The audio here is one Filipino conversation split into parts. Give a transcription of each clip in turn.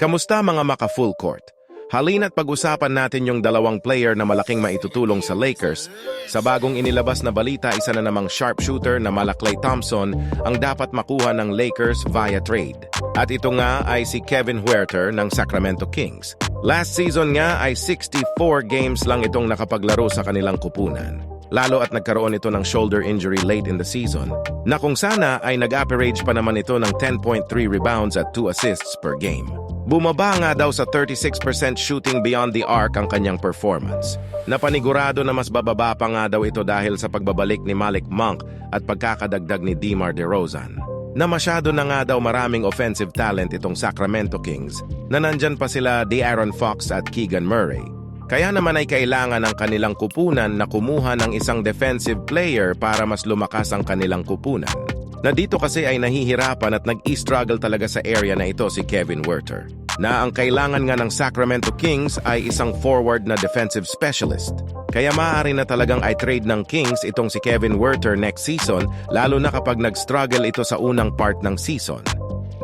Kamusta mga maka full court? Halina't pag-usapan natin yung dalawang player na malaking maitutulong sa Lakers. Sa bagong inilabas na balita, isa na namang sharpshooter na Malaklay Thompson ang dapat makuha ng Lakers via trade. At ito nga ay si Kevin Huerter ng Sacramento Kings. Last season nga ay 64 games lang itong nakapaglaro sa kanilang kupunan. Lalo at nagkaroon ito ng shoulder injury late in the season, na kung sana ay nag-average pa naman ito ng 10.3 rebounds at 2 assists per game. Bumaba nga daw sa 36% shooting beyond the arc ang kanyang performance. Napanigurado na mas bababa pa nga daw ito dahil sa pagbabalik ni Malik Monk at pagkakadagdag ni DeMar DeRozan. Na masyado na nga daw maraming offensive talent itong Sacramento Kings na nandyan pa sila De'Aaron Fox at Keegan Murray. Kaya naman ay kailangan ng kanilang kupunan na kumuha ng isang defensive player para mas lumakas ang kanilang kupunan. Na dito kasi ay nahihirapan at nag-i-struggle talaga sa area na ito si Kevin Werther. Na ang kailangan nga ng Sacramento Kings ay isang forward na defensive specialist. Kaya maaari na talagang ay trade ng Kings itong si Kevin Werther next season lalo na kapag nag-struggle ito sa unang part ng season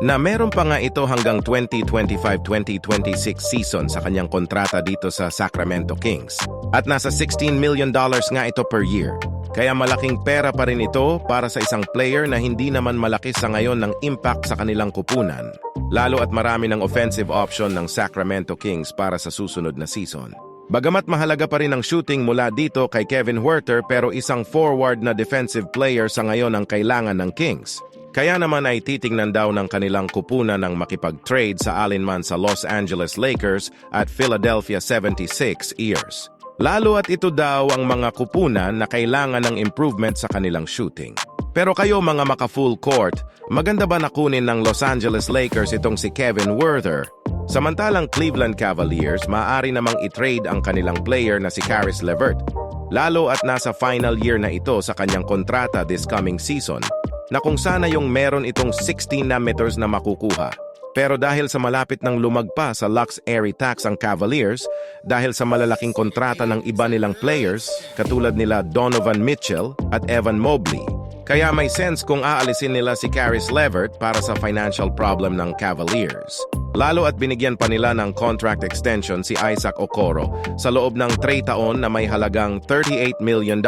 na meron pa nga ito hanggang 2025-2026 season sa kanyang kontrata dito sa Sacramento Kings. At nasa 16 million dollars nga ito per year. Kaya malaking pera pa rin ito para sa isang player na hindi naman malaki sa ngayon ng impact sa kanilang kupunan. Lalo at marami ng offensive option ng Sacramento Kings para sa susunod na season. Bagamat mahalaga pa rin ang shooting mula dito kay Kevin Huerter pero isang forward na defensive player sa ngayon ang kailangan ng Kings. Kaya naman ay titingnan daw ng kanilang kupunan ng makipag-trade sa alinman sa Los Angeles Lakers at Philadelphia 76 years. Lalo at ito daw ang mga kupunan na kailangan ng improvement sa kanilang shooting. Pero kayo mga maka-full court, maganda ba na kunin ng Los Angeles Lakers itong si Kevin Werther? Samantalang Cleveland Cavaliers, maaari namang i-trade ang kanilang player na si Caris LeVert. Lalo at nasa final year na ito sa kanyang kontrata this coming season, na kung sana yung meron itong 16 na meters na makukuha. Pero dahil sa malapit ng lumagpa sa Lux Airy Tax ang Cavaliers, dahil sa malalaking kontrata ng iba nilang players, katulad nila Donovan Mitchell at Evan Mobley, kaya may sense kung aalisin nila si Caris LeVert para sa financial problem ng Cavaliers. Lalo at binigyan pa nila ng contract extension si Isaac Okoro sa loob ng 3 taon na may halagang $38 million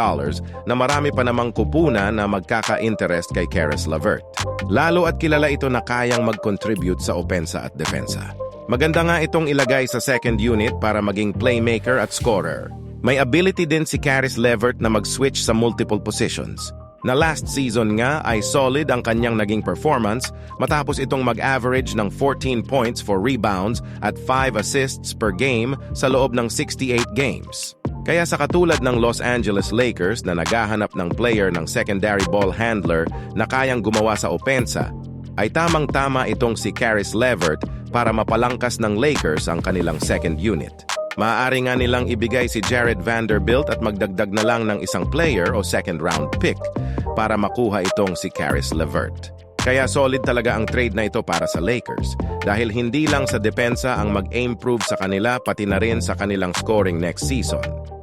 na marami pa namang kupuna na magkaka-interest kay Caris LeVert. Lalo at kilala ito na kayang mag-contribute sa opensa at depensa. Maganda nga itong ilagay sa second unit para maging playmaker at scorer. May ability din si Caris LeVert na mag-switch sa multiple positions na last season nga ay solid ang kanyang naging performance matapos itong mag-average ng 14 points for rebounds at 5 assists per game sa loob ng 68 games. Kaya sa katulad ng Los Angeles Lakers na naghahanap ng player ng secondary ball handler na kayang gumawa sa opensa, ay tamang-tama itong si Caris LeVert para mapalangkas ng Lakers ang kanilang second unit. Maaari nga nilang ibigay si Jared Vanderbilt at magdagdag na lang ng isang player o second round pick para makuha itong si Caris LeVert. Kaya solid talaga ang trade na ito para sa Lakers dahil hindi lang sa depensa ang mag-improve sa kanila pati na rin sa kanilang scoring next season.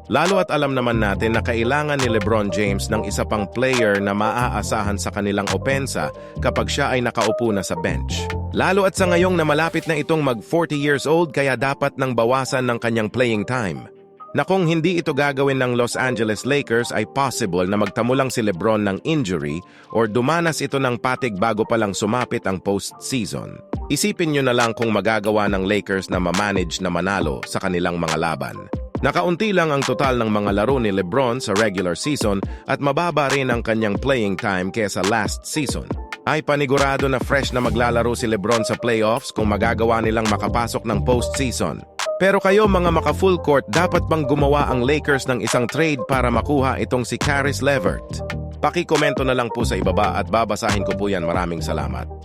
Lalo at alam naman natin na kailangan ni LeBron James ng isa pang player na maaasahan sa kanilang opensa kapag siya ay nakaupo na sa bench. Lalo at sa ngayong na malapit na itong mag 40 years old kaya dapat nang bawasan ng kanyang playing time. Na kung hindi ito gagawin ng Los Angeles Lakers ay possible na magtamo lang si LeBron ng injury or dumanas ito ng patig bago pa lang sumapit ang postseason. Isipin nyo na lang kung magagawa ng Lakers na mamanage na manalo sa kanilang mga laban. Nakaunti lang ang total ng mga laro ni LeBron sa regular season at mababa rin ang kanyang playing time kesa last season. Ay panigurado na fresh na maglalaro si LeBron sa playoffs kung magagawa nilang makapasok ng postseason. Pero kayo mga maka-full court, dapat bang gumawa ang Lakers ng isang trade para makuha itong si Caris LeVert? Pakikomento na lang po sa ibaba at babasahin ko po yan. Maraming salamat.